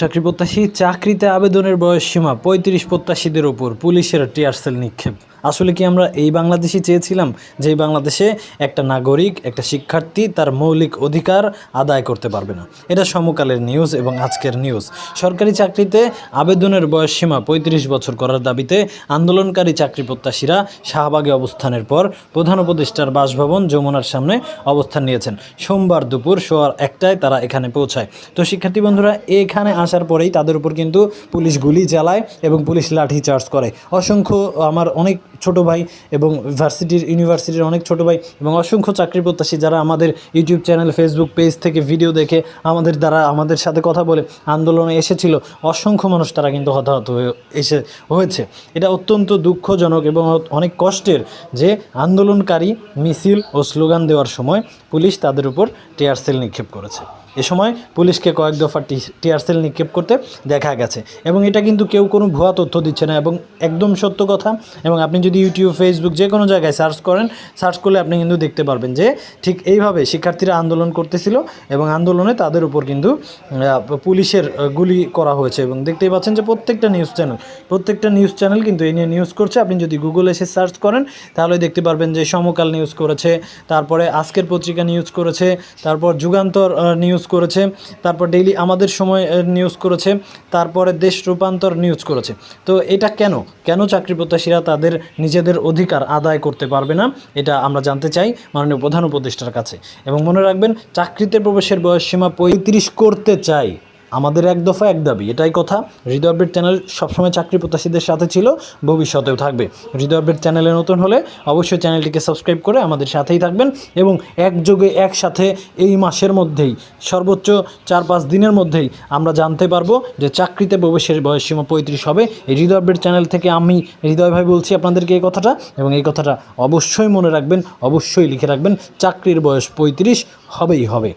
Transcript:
চাকরি প্রত্যাশী চাকরিতে আবেদনের বয়স সীমা পঁয়ত্রিশ প্রত্যাশীদের ওপর পুলিশের টিয়ারসেল নিক্ষেপ। আসলে কি আমরা এই বাংলাদেশই চেয়েছিলাম যে বাংলাদেশে একটা নাগরিক, একটা শিক্ষার্থী তার মৌলিক অধিকার আদায় করতে পারবে না? এটা সমকালের নিউজ এবং আজকের নিউজ। সরকারি চাকরিতে আবেদনের বয়স সীমা পঁয়ত্রিশ বছর করার দাবিতে আন্দোলনকারী চাকরি প্রত্যাশীরা শাহবাগে অবস্থানের পর প্রধান উপদেষ্টার বাসভবন যমুনার সামনে অবস্থান নিয়েছেন। সোমবার দুপুর সোয়ার একটায় তারা এখানে পৌঁছায়। তো শিক্ষার্থী বন্ধুরা, এখানে আসার পরেই তাদের উপর কিন্তু পুলিশ গুলি চালায় এবং পুলিশ লাঠি চার্জ করে। অসংখ্য, আমার অনেক ছোট ভাই এবং ভার্সিটির, ইউনিভার্সিটির অনেক ছোট ভাই এবং অসংখ্য চাকরি প্রত্যাশী যারা আমাদের ইউটিউব চ্যানেল ফেসবুক পেজ থেকে ভিডিও দেখে আমাদের দ্বারা আমাদের সাথে কথা বলে আন্দোলনে এসেছিল, অসংখ্য মানুষ তারা কিন্তু হতাহত হয়ে এসে হয়েছে। এটা অত্যন্ত দুঃখজনক এবং অনেক কষ্টের যে আন্দোলনকারী মিছিল ও স্লোগান দেওয়ার সময় পুলিশ তাদের উপর টিয়ার সেল নিক্ষেপ করেছে। এ সময় পুলিশকে কয়েক দফা টিয়ারসেল নিক্ষেপ করতে দেখা গেছে এবং এটা কিন্তু কেউ কোনো ভুয়া তথ্য দিচ্ছে না এবং একদম সত্য কথা এবং আপনি যদি ইউটিউব ফেসবুক যে কোনো জায়গায় সার্চ করেন সার্চ করলে আপনি কিন্তু দেখতে পারবেন যে ঠিক এইভাবে শিক্ষার্থীরা আন্দোলন করতেছিল এবং আন্দোলনে তাদের উপর কিন্তু পুলিশের গুলি করা হয়েছে এবং দেখতেই পাচ্ছেন যে প্রত্যেকটা নিউজ চ্যানেল প্রত্যেকটা নিউজ চ্যানেল কিন্তু এই নিয়ে নিউজ করছে। আপনি যদি গুগলে এসে সার্চ করেন, তাহলে দেখতে পারবেন যে সমকাল নিউজ করেছে, তারপরে আজকের পত্রিকা নিউজ করেছে, তারপর যুগান্তর নিউজ করেছে, তারপর ডেইলি আমাদের সময় নিউজ করেছে, তারপরে দেশ রূপান্তর নিউজ করেছে। তো এটা কেন? কেন চাকরি প্রত্যাশীরা তাদের নিজেদের অধিকার আদায় করতে পারবে না, এটা আমরা জানতে চাই মাননীয় প্রধান উপদেষ্টার কাছে। এবং মনে রাখবেন, চাকরিতে প্রবেশের বয়স সীমা পঁয়ত্রিশ করতে চাই। আমাদের এক দফা, এক দাবি। এটাই কথা। হৃদয় আপডেট চ্যানেল সবসময় চাকরি প্রত্যাশীদের সাথে ছিল, ভবিষ্যতেও থাকবে। হৃদয় আপডেট চ্যানেলে নতুন হলে অবশ্যই চ্যানেলটিকে সাবস্ক্রাইব করে আমাদের সাথেই থাকবেন এবং একযোগে একসাথে এই মাসের মধ্যেই, সর্বোচ্চ চার পাঁচ দিনের মধ্যেই আমরা জানতে পারব যে চাকরিতে প্রবেশের বয়স সীমা পঁয়ত্রিশ হবে। এই হৃদয় আপডেট চ্যানেল থেকে আমি, হৃদয় ভাই, বলছি আপনাদেরকে এই কথাটা এবং এই কথাটা অবশ্যই মনে রাখবেন, অবশ্যই লিখে রাখবেন, চাকরির বয়স পঁয়ত্রিশ হবেই হবে।